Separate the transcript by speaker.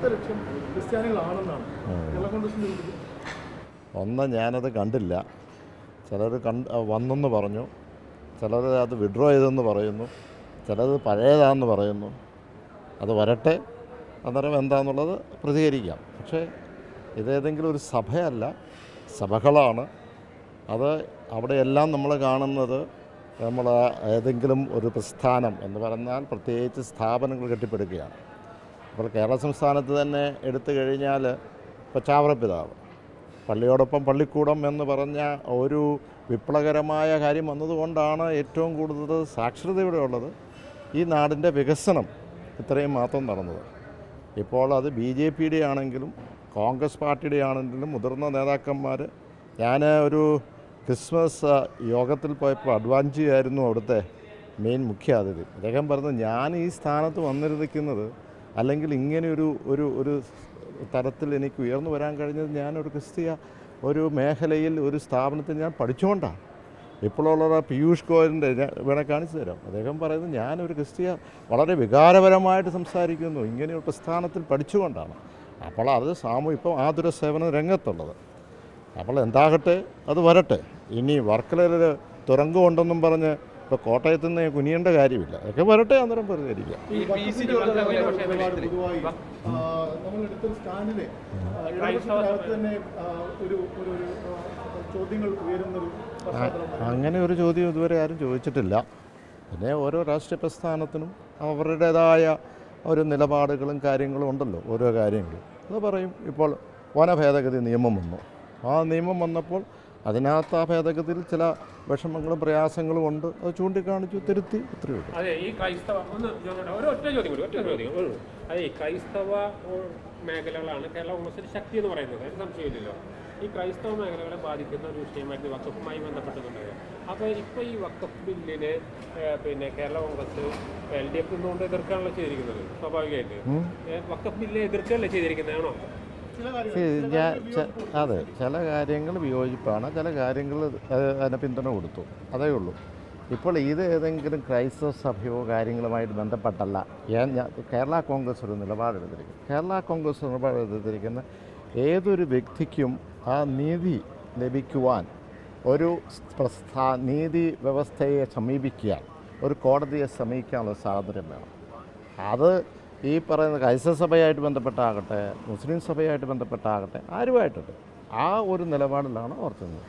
Speaker 1: പത്ത് ലക്ഷം ക്രിസ്ത്യാനികളാണെന്നാണ് കേരള
Speaker 2: ഒന്ന് ഞാനത് കണ്ടില്ല. ചിലർ കണ്ട് വന്നെന്ന് പറഞ്ഞു. ചിലർ അത് വിഡ്രോ ചെയ്തെന്ന് പറയുന്നു. ചിലത് പഴയതാണെന്ന് പറയുന്നു. അത് വരട്ടെ. അന്നേരം എന്താണെന്നുള്ളത് പ്രതികരിക്കാം. പക്ഷേ ഇതേതെങ്കിലും ഒരു സഭയല്ല സഭകളാണ്. അത് അവിടെയെല്ലാം നമ്മൾ കാണുന്നത് നമ്മൾ ഏതെങ്കിലും ഒരു പ്രസ്ഥാനം എന്ന് പറഞ്ഞാൽ പ്രത്യേകിച്ച് സ്ഥാപനങ്ങൾ കെട്ടിപ്പടുക്കുകയാണ്. അപ്പോൾ കേരള സംസ്ഥാനത്ത് തന്നെ എടുത്തു കഴിഞ്ഞാൽ ഇപ്പോൾ ചാവറപ്പിതാവ് പള്ളിയോടൊപ്പം പള്ളിക്കൂടം എന്ന് പറഞ്ഞ ഒരു വിപ്ലവകരമായ കാര്യം വന്നതുകൊണ്ടാണ് ഏറ്റവും കൂടുതൽ സാക്ഷരത ഇവിടെ ഉള്ളത്. ഈ നാടിന്റെ വികസനം ഇത്രയും മാത്രം നടന്നത്. ഇപ്പോൾ അത് ബി ജെ പിയുടെ ആണെങ്കിലും കോൺഗ്രസ് പാർട്ടിയുടെ ആണെങ്കിലും മുതിർന്ന നേതാക്കന്മാർ. ഞാൻ ഒരു ക്രിസ്മസ് യോഗത്തിൽ പോയപ്പോൾ അഡ്വാൻജി ആയിരുന്നു അവിടുത്തെ മെയിൻ മുഖ്യ അതിഥി അദ്ദേഹം പറഞ്ഞു ഞാൻ ഈ സ്ഥാനത്ത് വന്നിരിക്കുന്നത് അല്ലെങ്കിൽ ഇങ്ങനെയൊരു ഒരു ഒരു തരത്തിൽ എനിക്ക് ഉയർന്നു വരാൻ കഴിഞ്ഞത് ഞാനൊരു ക്രിസ്തീയ ഒരു മേഖലയിൽ ഒരു സ്ഥാപനത്തിൽ ഞാൻ പഠിച്ചുകൊണ്ടാണ്. ഇപ്പോഴുള്ള പീയൂഷ് ഗോയലിന്റെ ഞാൻ വേണേൽ കാണിച്ചു തരാം. അദ്ദേഹം പറയുന്നത് ഞാനൊരു ക്രിസ്തീയ വളരെ വികാരപരമായിട്ട് സംസാരിക്കുന്നു. ഇങ്ങനെയൊരു പ്രസ്ഥാനത്തിൽ പഠിച്ചുകൊണ്ടാണ്. അപ്പോൾ അത് സാമൂഹ്യ ഇപ്പം ആതുര സേവന രംഗത്തുള്ളത്. അപ്പോൾ എന്താകട്ടെ അത് വരട്ടെ. ഇനി വർക്കലയിൽ തുരങ്കമുണ്ടെന്നും പറഞ്ഞ് ഇപ്പോൾ കോട്ടയത്ത് നിന്ന് കുനിയേണ്ട കാര്യമില്ല. അതൊക്കെ വരട്ടെ അന്നേരം പ്രതികരിക്കാം
Speaker 1: പശ്ചാത്തലം
Speaker 2: അങ്ങനെ ഒരു ചോദ്യം ഇതുവരെ ആരും ചോദിച്ചിട്ടില്ല. പിന്നെ ഓരോ രാഷ്ട്രീയ പ്രസ്ഥാനത്തിനും അവരുടേതായ ഒരു നിലപാടുകളും കാര്യങ്ങളും ഉണ്ടല്ലോ ഓരോ കാര്യങ്ങളും. അത് പറയും ഇപ്പോൾ വനഭേദഗതി നിയമം വന്നു. ആ നിയമം വന്നപ്പോൾ അതിനകത്ത് ആ ഭേദഗതിയിൽ ചില വിഷമങ്ങളും പ്രയാസങ്ങളും ഉണ്ട്. അത് ചൂണ്ടിക്കാണിച്ചു തിരുത്തി ഇത്രയേ ഉള്ളൂ.
Speaker 3: അതെ ഈ ക്രൈസ്തവ ഒന്ന് ജോസേട്ടാ, ഒരു ഒറ്റ ചോദ്യം കൂടി ഒറ്റ ചോദ്യം അതെ ഈ ക്രൈസ്തവ മേഖലകളാണ് കേരള കോൺഗ്രസിന്റെ ശക്തി എന്ന് പറയുന്നത്. അതിന് സംശയമില്ലല്ലോ? ഈ ക്രൈസ്തവ മേഖലകളെ ബാധിക്കുന്ന ഒരു വിഷയമായിരുന്നു വക്കഫുമായി ബന്ധപ്പെട്ടുണ്ടായത് അപ്പോൾ ഇപ്പോൾ ഈ വക്കഫ് ബില്ലിനെ പിന്നെ Kerala Congress L D F നിന്നുകൊണ്ട് എതിർക്കാണല്ലോ ചെയ്തിരിക്കുന്നത് സ്വാഭാവികമായിട്ട്. വക്കഫ് ബില്ലിനെ എതിർക്കുകയല്ലേ ചെയ്തിരിക്കുന്നതാണോ?
Speaker 2: ഞാൻ അതെ ചില കാര്യങ്ങൾ വിയോജിപ്പാണ് ചില കാര്യങ്ങൾ അതിനെ പിന്തുണ കൊടുത്തു. അതേ ഉള്ളൂ. ഇപ്പോൾ ഇത് ഏതെങ്കിലും ക്രൈസ്തവ സഭയോ കാര്യങ്ങളുമായിട്ട് ബന്ധപ്പെട്ടല്ല. ഞാൻ ഞാൻ- കേരള കോൺഗ്രസ് ഒരു നിലപാടെടുത്തിരിക്കുന്നു കേരള കോൺഗ്രസ് നിലപാടെടുത്തിരിക്കുന്ന ഏതൊരു വ്യക്തിക്കും ആ നീതി ലഭിക്കുവാൻ ഒരു പ്രസ്ഥാ നീതി വ്യവസ്ഥയെ സമീപിക്കാൻ ഒരു കോടതിയെ സമീപിക്കാനുള്ള സ്വാതന്ത്ര്യം വേണം. അത് ഈ പറയുന്ന ക്രൈസ്തവ സഭയായിട്ട് ബന്ധപ്പെട്ടാകട്ടെ മുസ്ലിം സഭയായിട്ട് ബന്ധപ്പെട്ടാകട്ടെ ആരുമായിട്ടുണ്ട് ആ ഒരു നിലപാടിലാണ് ഓർത്തുന്നത്